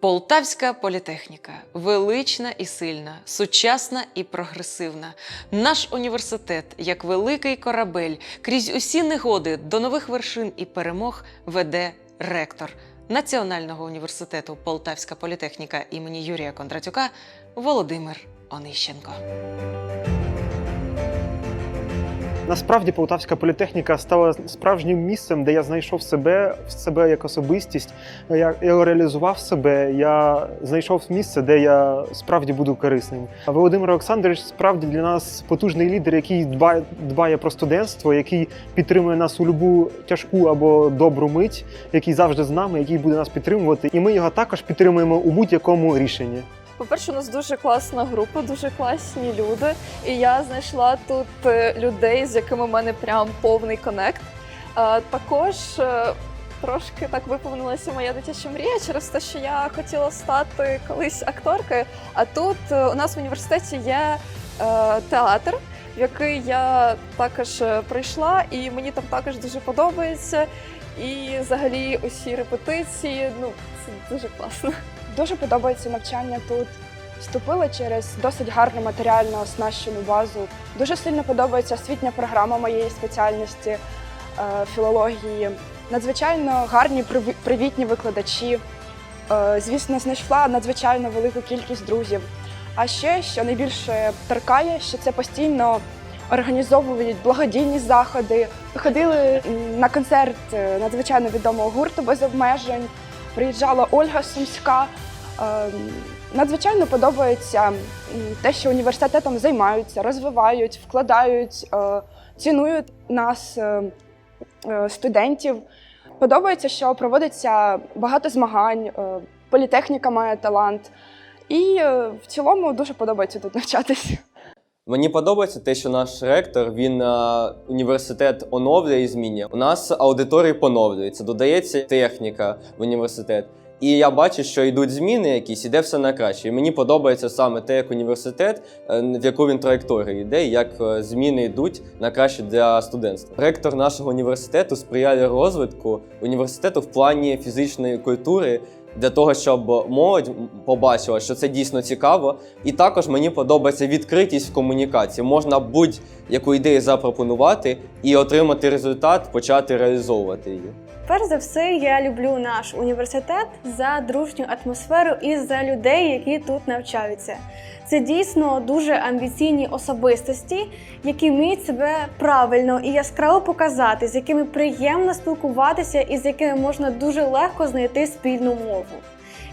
Полтавська політехніка велична і сильна, сучасна і прогресивна. Наш університет, як великий корабель, крізь усі негоди до нових вершин і перемог веде ректор Національного університету Полтавська політехніка імені Юрія Кондратюка Володимир Онищенко. Насправді Полтавська політехніка стала справжнім місцем, де я знайшов себе, себе як особистість. Я, я реалізував себе. Я знайшов місце, де я справді буду корисним. А Володимир Олександрович справді для нас потужний лідер, який дбає, дбає про студентство, який підтримує нас у любу тяжку або добру мить, який завжди з нами, який буде нас підтримувати. І ми його також підтримуємо у будь-якому рішенні. По-перше, у нас дуже класна група, дуже класні люди. І я знайшла тут е, людей, з якими в мене прям повний конект. Е, Також е, трошки так виповнилася моя дитяча мрія через те, що я хотіла стати колись акторкою. А тут у нас в університеті є театр, в який я також прийшла, і мені там також дуже подобається. І взагалі усі репетиції, ну це дуже класно. Дуже подобається навчання тут. Вступила через досить гарну матеріально оснащену базу. Дуже сильно подобається освітня програма моєї спеціальності е, філології. Надзвичайно гарні приві- привітні викладачі. Е, звісно, знайшла надзвичайно велику кількість друзів. А ще, що найбільше торкає, що це постійно організовують благодійні заходи. Ходили на концерт е, надзвичайно відомого гурту без обмежень. Приїжджала Ольга Сумська. Ем, Надзвичайно подобається те, що університетом займаються, розвивають, вкладають, е, цінують нас, е, е, студентів. Подобається, що проводиться багато змагань, е, політехніка має талант. І е, в цілому дуже подобається тут навчатись. Мені подобається те, що наш ректор він е, університет оновлює і змінює. У нас аудиторії поновлюються, додається техніка в університет. І я бачу, що йдуть зміни якісь, іде все на краще. І мені подобається саме те, як університет, е, в яку він траєкторію йде, як е, зміни йдуть на краще для студентства. Ректор нашого університету сприяє розвитку університету в плані фізичної культури для того, щоб молодь побачила, що це дійсно цікаво. І також мені подобається відкритість в комунікації. Можна будь-яку ідею запропонувати і отримати результат, почати реалізовувати її. Перш за все, я люблю наш університет за дружню атмосферу і за людей, які тут навчаються. Це дійсно дуже амбіційні особистості, які вміють себе правильно і яскраво показати, з якими приємно спілкуватися і з якими можна дуже легко знайти спільну мову.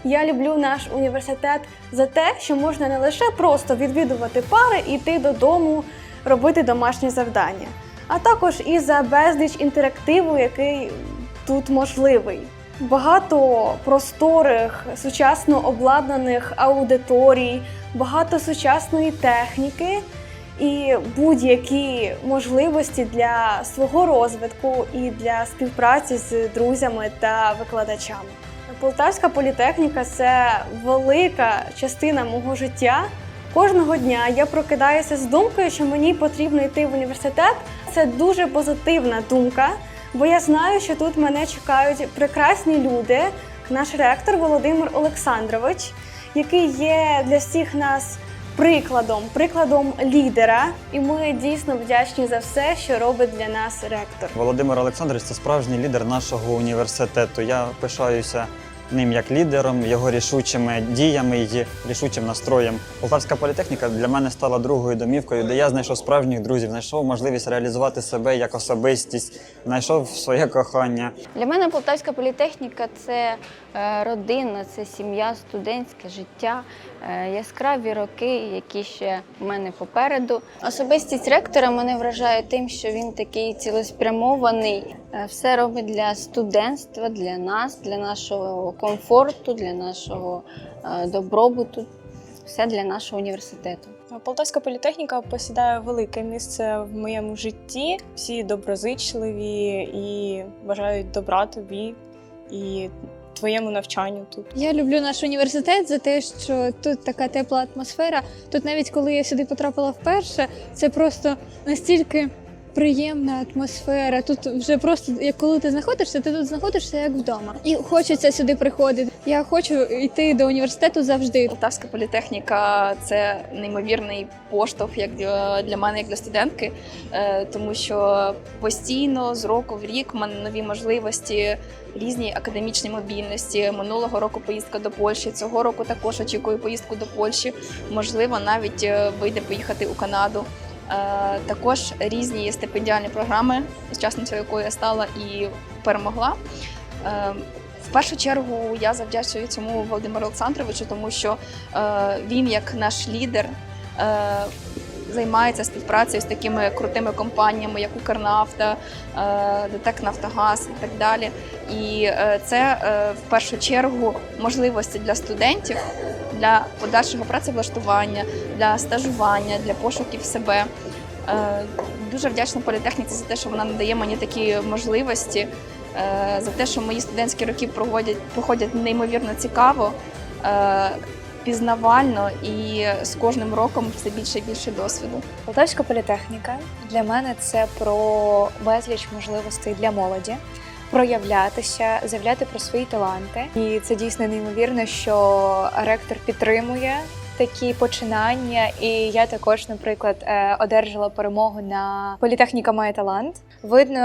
Я люблю наш університет за те, що можна не лише просто відвідувати пари і йти додому, робити домашні завдання, а також і за безліч інтерактиву, який тут можливий. Багато просторих, сучасно обладнаних аудиторій, багато сучасної техніки і будь-які можливості для свого розвитку і для співпраці з друзями та викладачами. Полтавська політехніка це велика частина мого життя. Кожного дня я прокидаюся з думкою, що мені потрібно йти в університет. Це дуже позитивна думка, бо я знаю, що тут мене чекають прекрасні люди. Наш ректор Володимир Олександрович, який є для всіх нас прикладом, прикладом лідера. І ми дійсно вдячні за все, що робить для нас ректор. Володимир Олександрович це справжній лідер нашого університету. Я пишаюся ним як лідером, його рішучими діями і рішучим настроєм. Полтавська політехніка для мене стала другою домівкою, де я знайшов справжніх друзів, знайшов можливість реалізувати себе як особистість, знайшов своє кохання. Для мене Полтавська політехніка це е, родина, це сім'я, студентське життя, е, яскраві роки, які ще в мене попереду. Особистість ректора мене вражає тим, що він такий цілеспрямований, е, все робить для студентства, для нас, для нашого комфорту, для нашого добробуту, все для нашого університету. Полтавська політехніка посідає велике місце в моєму житті. Всі доброзичливі і бажають добра тобі і твоєму навчанню тут. Я люблю наш університет за те, що тут така тепла атмосфера. Тут навіть коли я сюди потрапила вперше, це просто настільки приємна атмосфера. Тут вже просто як коли ти знаходишся, ти тут знаходишся як вдома. І хочеться сюди приходити. Я хочу йти до університету завжди. Полтавська політехніка це неймовірний поштовх як для, мене, як для студентки, е, тому що постійно з року в рік мене нові можливості, різні академічні мобільності. Минулого року поїздка до Польщі. Цього року також очікую поїздку до Польщі. Можливо, навіть е, вийде поїхати у Канаду. Е, Також різні стипендіальні програми, учасницею якої я стала і перемогла. Е, В першу чергу я завдячую цьому Володимиру Олександровичу, тому що е, він, як наш лідер, займається співпрацею з такими крутими компаніями, як Укрнафта, е, ДТЕК Нафтогаз і так далі. І е, це е, в першу чергу можливості для студентів для подальшого працевлаштування, для стажування, для пошуків себе. Е, Дуже вдячна політехніці за те, що вона надає мені такі можливості, е, за те, що мої студентські роки проходять, неймовірно цікаво, е, пізнавально і з кожним роком все більше і більше досвіду. Полтавська політехніка для мене це про безліч можливостей для молоді. Проявлятися, заявляти про свої таланти, і це дійсно неймовірно, що ректор підтримує такі починання. І я також, наприклад, е, одержала перемогу на політехніка має талант. Видно,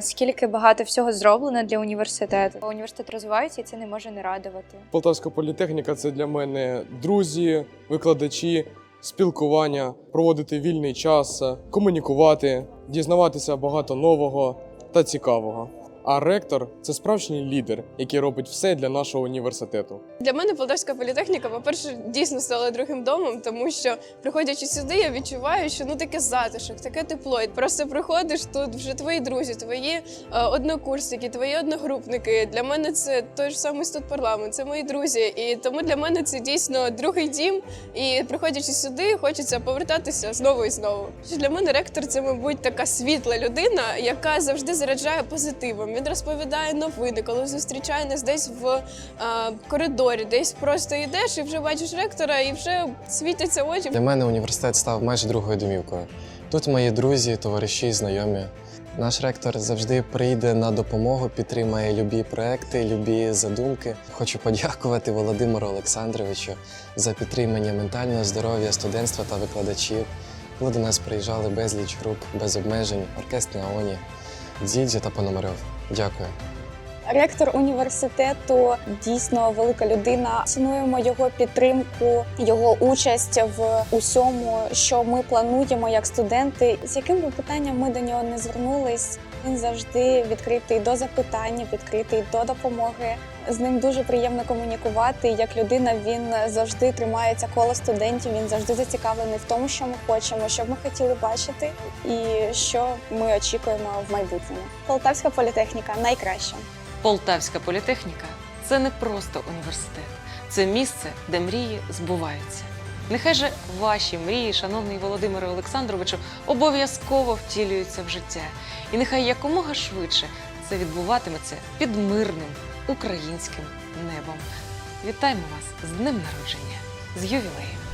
скільки багато всього зроблено для університету. Університет розвивається, і це не може не радувати. Полтавська політехніка це для мене друзі, викладачі, спілкування, проводити вільний час, комунікувати, дізнаватися багато нового та цікавого. А ректор це справжній лідер, який робить все для нашого університету. Для мене Полтавська політехніка, по-перше, дійсно стала другим домом, тому що приходячи сюди, я відчуваю, що ну таке затишок, таке тепло. І просто приходиш тут вже твої друзі, твої е, однокурсники, твої одногрупники. Для мене це той ж самий студпарламент, це мої друзі. І тому для мене це дійсно другий дім. І приходячи сюди, хочеться повертатися знову і знову. Для мене ректор це, мабуть, така світла людина, яка завжди заряджає позитивом. Він розповідає новини, коли зустрічає нас десь в е, коридорі, десь просто йдеш і вже бачиш ректора, і вже світяться очі. Для мене університет став майже другою домівкою. Тут мої друзі, товариші, знайомі. Наш ректор завжди прийде на допомогу, підтримає любі проекти, любі задумки. Хочу подякувати Володимиру Олександровичу за підтримання ментального здоров'я студентства та викладачів. Коли до нас приїжджали безліч груп без обмежень, оркестр Наоні, Дзідзі та Пономарьов. Дякую. Ректор університету дійсно велика людина. Цінуємо його підтримку, його участь в усьому, що ми плануємо як студенти. З яким би питанням ми до нього не звернулись, він завжди відкритий до запитання, відкритий до допомоги. З ним дуже приємно комунікувати. Як людина він завжди тримається коло студентів. Він завжди зацікавлений в тому, що ми хочемо, що б ми хотіли бачити, і що ми очікуємо в майбутньому. Полтавська політехніка найкраща. Полтавська політехніка це не просто університет, це місце, де мрії збуваються. Нехай же ваші мрії, шановний Володимире Олександровичу, обов'язково втілюються в життя. І нехай якомога швидше це відбуватиметься під мирним українським небом. Вітаємо вас з днем народження, з ювілеєм!